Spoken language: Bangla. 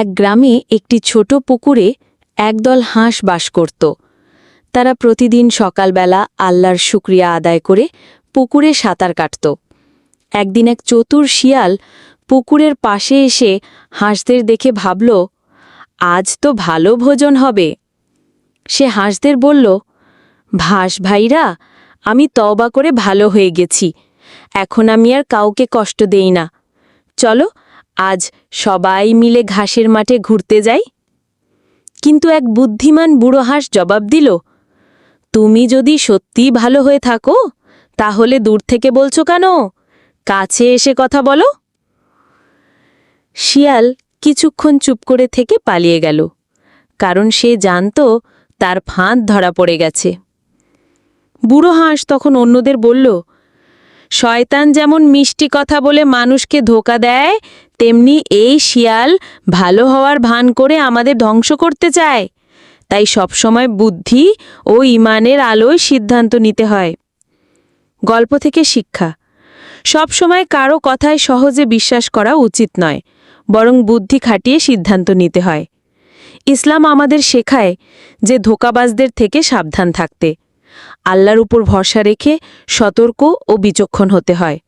এক গ্রামে একটি ছোট পুকুরে একদল হাঁস বাস করত। তারা প্রতিদিন সকালবেলা আল্লাহর শুক্রিয়া আদায় করে পুকুরে সাঁতার কাটত। একদিন এক চতুর শিয়াল পুকুরের পাশে এসে হাঁসদের দেখে ভাবল, আজ তো ভালো ভোজন হবে। সে হাঁসদের বলল, ভাস ভাইরা, আমি তওবা করে ভালো হয়ে গেছি। এখন আমি আর কাউকে কষ্ট দেই না। চলো আজ সবাই মিলে ঘাসের মাঠে ঘুরতে যাই? কিন্তু এক বুদ্ধিমান বুড়ো হাঁস জবাব দিল, তুমি যদি সত্যিই ভালো হয়ে থাকো, তাহলে দূর থেকে বলছো কেন? কাছে এসে কথা বলো। শিয়াল কিছুক্ষণ চুপ করে থেকে পালিয়ে গেল, কারণ সে জানত তার ফাঁদ ধরা পড়ে গেছে। বুড়ো হাঁস তখন অন্যদের বলল শয়তান যেমন মিষ্টি কথা বলে মানুষকে ধোকা দেয়, তেমনি এই শিয়াল ভালো হওয়ার ভান করে আমাদের ধ্বংস করতে চায়। তাই সবসময় বুদ্ধি ও ইমানের আলোয় সিদ্ধান্ত নিতে হয়। গল্প থেকে শিক্ষা। সবসময় কারও কথায় সহজে বিশ্বাস করা উচিত নয়, বরং বুদ্ধি খাটিয়ে সিদ্ধান্ত নিতে হয়। ইসলাম আমাদের শেখায় যে ধোকাবাজদের থেকে সাবধান থাকতে। আল্লাহর উপর ভরসা রেখে সতর্ক ও বিচক্ষণ হতে হয়।